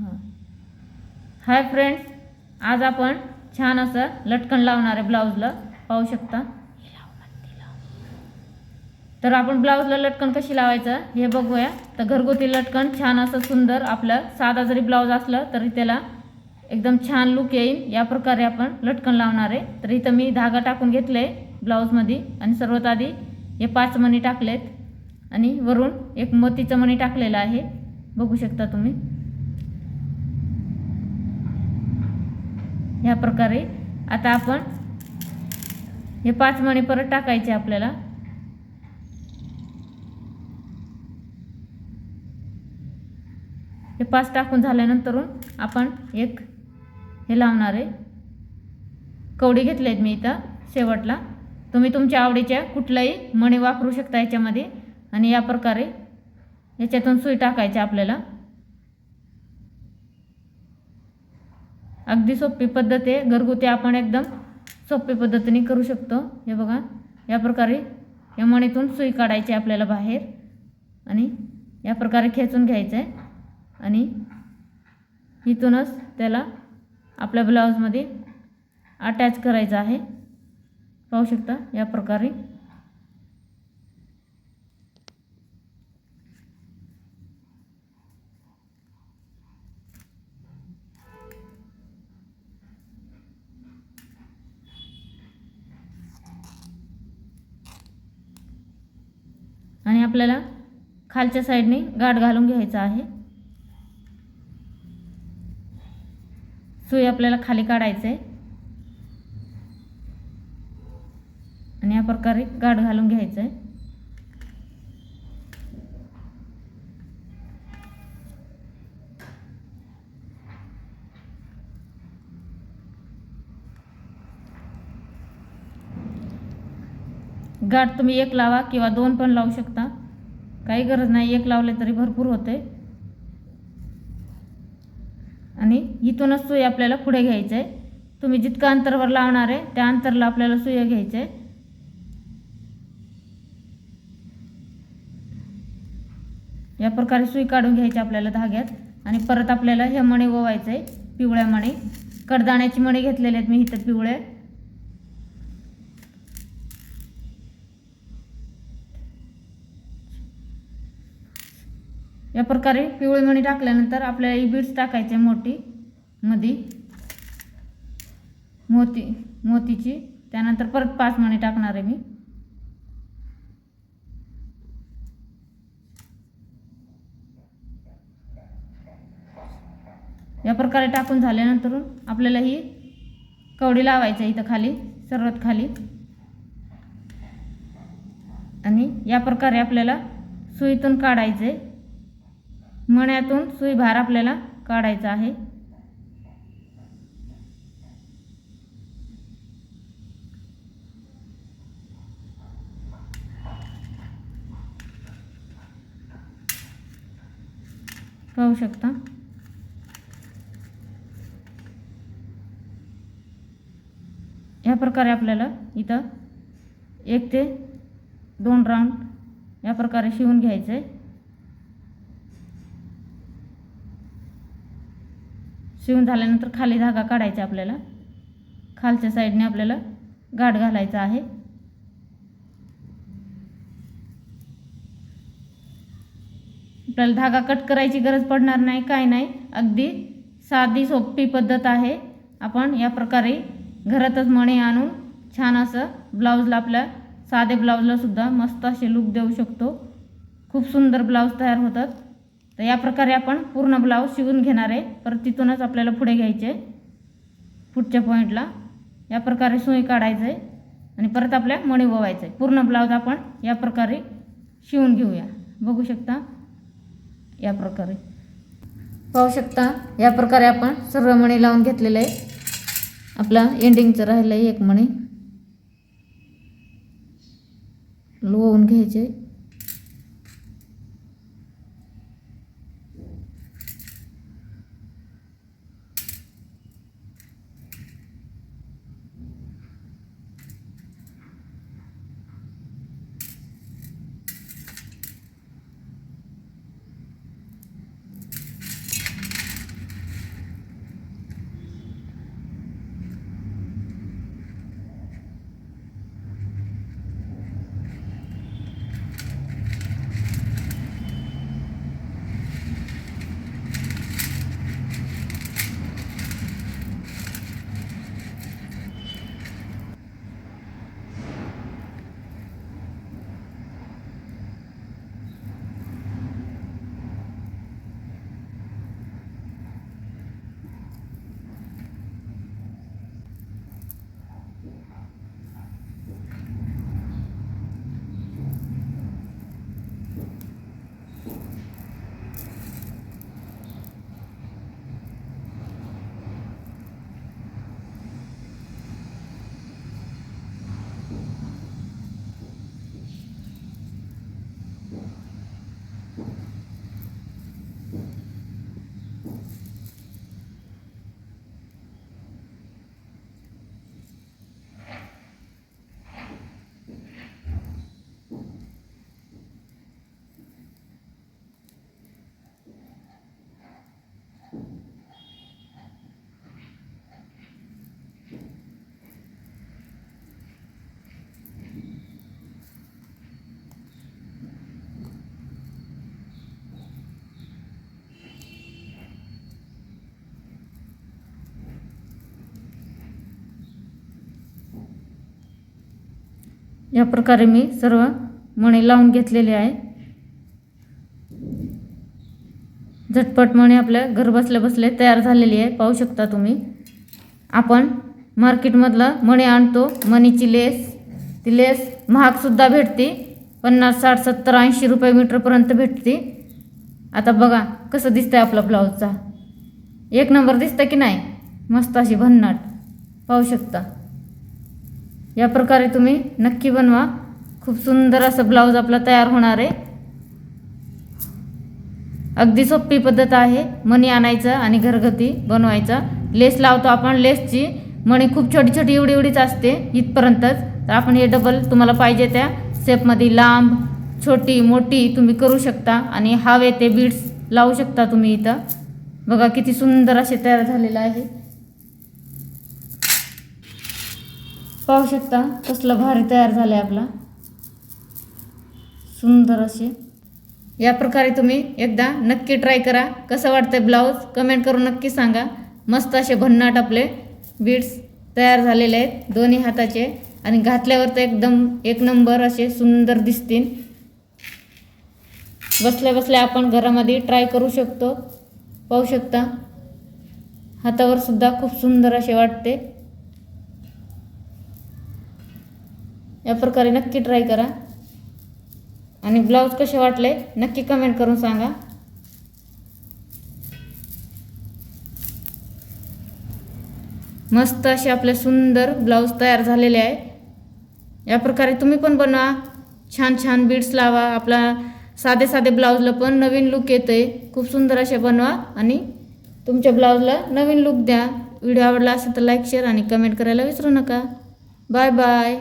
हां hi friends आज आपण छान असं लटकन लावणार आहे ब्लाऊजला पाहू शकता. तर आपण ब्लाऊजला लटकन कशी लावायचं हे बघूया. तर घरगुती लटकन छान असं सुंदर आपलं साधा जरी ब्लाऊज असलं तरी त्याला एकदम छान लुक येईल. या प्रकारे आपण लटकन लावणार आहे. तर इथं मी धागा टाकून घेतले ब्लाऊजमध्ये आणि सर्वात आधी हे पाच मणी टाकलेत आणि वरून एक मोतीचं मणी टाकलेलं आहे. बघू शकता तुम्ही. ह्या प्रकारे. आता आपण हे पाच मणी परत टाकायचे आपल्याला. हे पाच टाकून झाल्यानंतरून आपण एक हे लावणार आहे. कवडी घेतले आहेत मी इथं शेवटला. तुम्ही तुमच्या आवडीच्या कुठलाही मणी वापरू शकता याच्यामध्ये. आणि या प्रकारे याच्यातून सुई टाकायची आपल्याला. अगदी सोपी पद्धत आहे. घरगुती आपण एकदम सोपी पद्धतीने करू शकतो. हे बघा या प्रकारे या मणीतून सुई काढायची आपल्याला बाहेर आणि या प्रकारे खेचून घ्यायचं आहे आणि इथूनच त्याला आपल्या ब्लाऊजमध्ये अटॅच करायचं आहे. पाहू शकता या प्रकारे आणि आपल्याला खालच्या साईडने गाठ घालून घ्यायचं आहे. सुई आपल्याला खाली काढायचं आहे आणि या प्रकारे गाठ घालून घ्यायचं आहे गाठ तुम्ही एक लावा किंवा दोन पण लावू शकता. काही गरज नाही एक लावले तरी भरपूर होते. आणि इथूनच सुई आपल्याला पुढे घ्यायचं. आहे तुम्ही जितकं अंतरावर लावणार आहे त्या अंतरला आपल्याला सुया घ्यायचं. आहे या प्रकारे सुई काढून घ्यायची आपल्याला धाग्यात. आणि परत आपल्याला हे मणे ओवायचं आहे पिवळ्या मणे. कडदाण्याची मणी घेतलेले आहेत मी इथं पिवळे. या प्रकारे पिवळी मणी टाकल्यानंतर आपल्याला ही बीड्स टाकायचे मोठी मधी. मोती मोतीची. त्यानंतर परत पाच मणी टाकणार आहे मी. या प्रकारे टाकून झाल्यानंतर आपल्याला ही कवडी लावायची इथं खाली सर्वात खाली. आणि या प्रकारे आपल्याला सुईतून काढायचे. मण्यातून सुईभार आपल्याला काढायचा आहे. पाहू शकता? या प्रकारे आपल्याला इथं एक ते दोन राऊंड या प्रकारे शिवून घ्यायचं. आहे शिवून झाल्यानंतर खाली धागा काढायचा आपल्याला. खालच्या साईडने आपल्याला गाठ घालायचा आहे. आपल्याला धागा कट करायची गरज पडणार नाही काय नाही. अगदी साधी सोपी पद्धत आहे. आपण या प्रकारे घरातच मणे आणून छान असं ब्लाऊजला आपल्या साधे ब्लाऊजलासुद्धा मस्त असे लुक देऊ शकतो. खूप सुंदर ब्लाऊज तयार होतात. तर या प्रकारे आपण पूर्ण ब्लाऊज शिवून घेणार आहे. परत तिथूनच आपल्याला पुढे घ्यायचे पुढच्या पॉईंटला या प्रकारे सुई काढायचं आहे. आणि परत आपल्या मणी ओवायचं आहे. पूर्ण ब्लाऊज आपण या प्रकारे शिवून घेऊया. बघू शकता या प्रकारे. पाहू शकता या प्रकारे आपण सर्व मणी लावून घेतलेलं आहे. आपला एंडिंगचं राहिलं आहे एक मणी. लोवून घ्यायचे. या प्रकारे मी सर्व मणे लावून घेतलेले आहे. झटपट मणे आपल्या घर बसल्या बसल्या तयार झालेली आहे. पाहू शकता तुम्ही. आपण मार्केटमधलं मणी आणतो. मणीची लेस. ती लेस महागसुद्धा भेटते. पन्नास साठ सत्तर ऐंशी रुपये मीटरपर्यंत भेटते. आता बघा कसं दिसतं आहे आपला ब्लाऊजचा एक नंबर दिसतं की नाही? मस्त अशी भन्नाट. पाहू शकता. या प्रकारे तुम्ही नक्की बनवा. खूप सुंदर असं ब्लाऊज आपला तयार होणार आहे. अगदी सोपी पद्धत आहे. मणी आणायचं आणि घरगती बनवायचा. लेस लावतो आपण लेसची. मणी खूप छोटी छोटी एवढी एवढीच असते इथपर्यंतच. तर आपण हे डबल तुम्हाला पाहिजे त्या शेपमध्ये लांब छोटी मोठी तुम्ही करू शकता. आणि हवे ते बीड्स लावू शकता तुम्ही इथं. बघा किती सुंदर असे तयार झालेलं आहे. पाहू शकता कसलं भारी तयार झालं आहे आपला. सुंदर असे. या प्रकारे तुम्ही एकदा नक्की ट्राय करा. कसं वाटतं ब्लाऊज कमेंट करून नक्की सांगा. मस्त असे भन्नाट आपले बीड्स तयार झालेले आहेत दोन्ही हाताचे. आणि घातल्यावर तर एकदम एक नंबर असे सुंदर दिसतील. बसल्या बसल्या आपण घरामध्ये ट्राय करू शकतो. पाहू शकता. हातावर सुद्धा खूप सुंदर असे वाटते. या प्रकारे नक्की ट्राय करा. आणि ब्लाऊज कसे वाटले नक्की कमेंट करून सांगा. मस्त असे आपले सुंदर ब्लाऊज तयार झालेले आहे. या प्रकारे तुम्ही पण बनवा. छान छान बीड्स लावा. आपला साधे साधे ब्लाऊजला पण नवीन लुक येतं. आहे खूप सुंदर असे बनवा आणि तुमच्या ब्लाऊजला नवीन लुक द्या. व्हिडिओ आवडला असेल तर लाईक शेअर आणि कमेंट करायला विसरू नका. Bye bye